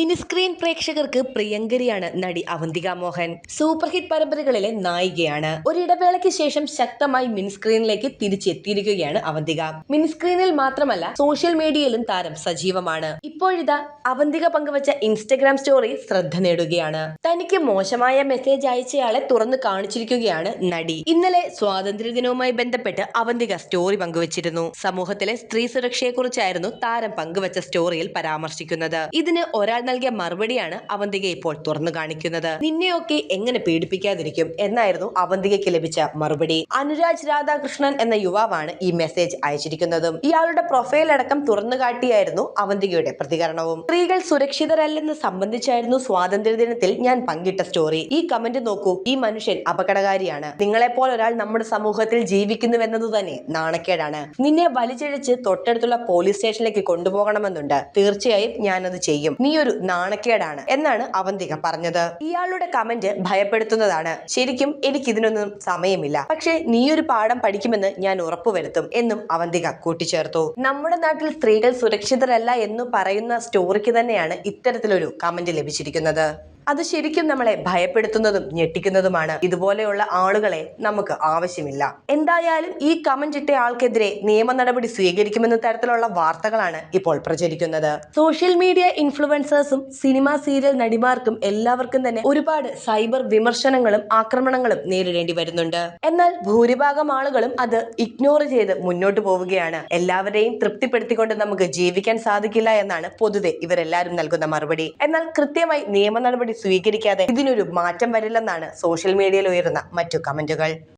Mini screen പ്രേക്ഷകർക്ക് പ്രിയങ്കരിയാണ് നടി അവന്തിക മോഹൻ. സൂപ്പർ ഹിറ്റ് പരമ്പരകളിലെ നായികയാണ്. ഒരിടവേളയ്ക്ക് ശേഷം ശക്തമായി മിനിസ്ക്രീനിലേക്ക് തിരിച്ചെത്തിയിരിക്കുകയാണ് അവന്തിക. മിനിസ്ക്രീനിൽ മാത്രമല്ല സോഷ്യൽ മീഡിയയിലും താരം സജീവമാണ്. ഇപ്പോഴിതാ അവന്തിക പങ്കുവച്ച ഇൻസ്റ്റഗ്രാം സ്റ്റോറി ശ്രദ്ധ നേടുകയാണ്. തനിക്ക് മോശമായ മെസ്സേജ് അയച്ചയാളെ തുറന്നു കാണിച്ചിരിക്കുകയാണ് നടി. ഇന്നലെ സ്വാതന്ത്ര്യദിനവുമായി ബന്ധപ്പെട്ട് അവന്തിക സ്റ്റോറി പങ്കുവച്ചിരുന്നു. സമൂഹത്തിലെ സ്ത്രീ സുരക്ഷയെക്കുറിച്ചായിരുന്നു താരം പങ്കുവച്ച സ്റ്റോറിയിൽ പരാമർശിക്കുന്നത്. ഇതിന് ഒരാൾ നൽകിയ മറുപടിയാണ് അവന്തിക ഇപ്പോൾ തുറന്നു കാണിക്കുന്നത്. നിന്നെയൊക്കെ എങ്ങനെ പീഡിപ്പിക്കാതിരിക്കും? എന്നായിരുന്നു അവന്തികയ്ക്ക് ലഭിച്ച മറുപടി. അനുരാജ് രാധാകൃഷ്ണൻ എന്ന യുവാവാണ് ഈ മെസ്സേജ് അയച്ചിരിക്കുന്നതും. ഇയാളുടെ പ്രൊഫൈൽ അടക്കം തുറന്നു കാട്ടിയായിരുന്നു അവന്തികയുടെ പ്രതികരണവും. സ്ത്രീകൾ സുരക്ഷിതരല്ലെന്ന് സംബന്ധിച്ചായിരുന്നു സ്വാതന്ത്ര്യദിനത്തിൽ ഞാൻ പങ്കിട്ട സ്റ്റോറി ഈ കമന്റ് നോക്കൂ. ഈ മനുഷ്യൻ അപകടകാരിയാണ്. നിങ്ങളെപ്പോലെ ഒരാൾ നമ്മുടെ സമൂഹത്തിൽ ജീവിക്കുന്നുവെന്നത് തന്നെ നാണക്കേടാണ്. നിന്നെ വലിച്ചിഴച്ച് തൊട്ടടുത്തുള്ള പോലീസ് സ്റ്റേഷനിലേക്ക് കൊണ്ടുപോകണമെന്നുണ്ട്. തീർച്ചയായും ഞാനത് ചെയ്യും. നീ ഒരു നാണക്കേടാണ് എന്നാണ് അവന്തിക പറഞ്ഞത്. ഇയാളുടെ കമന്റ് ഭയപ്പെടുത്തുന്നതാണ്. ശരിക്കും എനിക്ക് ഇതിനൊന്നും സമയമില്ല. പക്ഷേ നീ ഒരു പാഠം പഠിക്കുമെന്ന് ഞാൻ ഉറപ്പുവരുത്തും എന്നും അവന്തിക കൂട്ടിച്ചേർത്തു. നമ്മുടെ നാട്ടിൽ സ്ത്രീകൾ സുരക്ഷിതരല്ല എന്ന് പറയുന്ന സ്റ്റോറിക്ക് തന്നെയാണ് ഇത്തരത്തിലൊരു കമന്റ് ലഭിച്ചിരിക്കുന്നത്. അത് ശരിക്കും നമ്മളെ ഭയപ്പെടുത്തുന്നതും ഞെട്ടിക്കുന്നതുമാണ്. ഇതുപോലെയുള്ള ആളുകളെ നമുക്ക് ആവശ്യമില്ല. എന്തായാലും ഈ കമന്റ് ഇട്ട ആൾക്കെതിരെ നിയമ നടപടി സ്വീകരിക്കുമെന്ന തരത്തിലുള്ള വാർത്തകളാണ് ഇപ്പോൾ പ്രചരിക്കുന്നത്. സോഷ്യൽ മീഡിയ ഇൻഫ്ലുവൻസേഴ്സും സിനിമ സീരിയൽ നടിമാർക്കും എല്ലാവർക്കും തന്നെ ഒരുപാട് സൈബർ വിമർശനങ്ങളും ആക്രമണങ്ങളും നേരിടേണ്ടി വരുന്നുണ്ട്. എന്നാൽ ഭൂരിഭാഗം ആളുകളും അത് ഇഗ്നോർ ചെയ്ത് മുന്നോട്ട് പോവുകയാണ്. എല്ലാവരെയും തൃപ്തിപ്പെടുത്തിക്കൊണ്ട് നമുക്ക് ജീവിക്കാൻ സാധിക്കില്ല എന്നാണ് പൊതുവെ ഇവരെല്ലാവരും നൽകുന്ന മറുപടി. എന്നാൽ കൃത്യമായി നിയമ നടപടി സ്വീകരിക്കാതെ ഇതിനൊരു മാറ്റം വരില്ലെന്നാണ് സോഷ്യൽ മീഡിയയിൽ ഉയരുന്ന മറ്റു കമന്റുകൾ.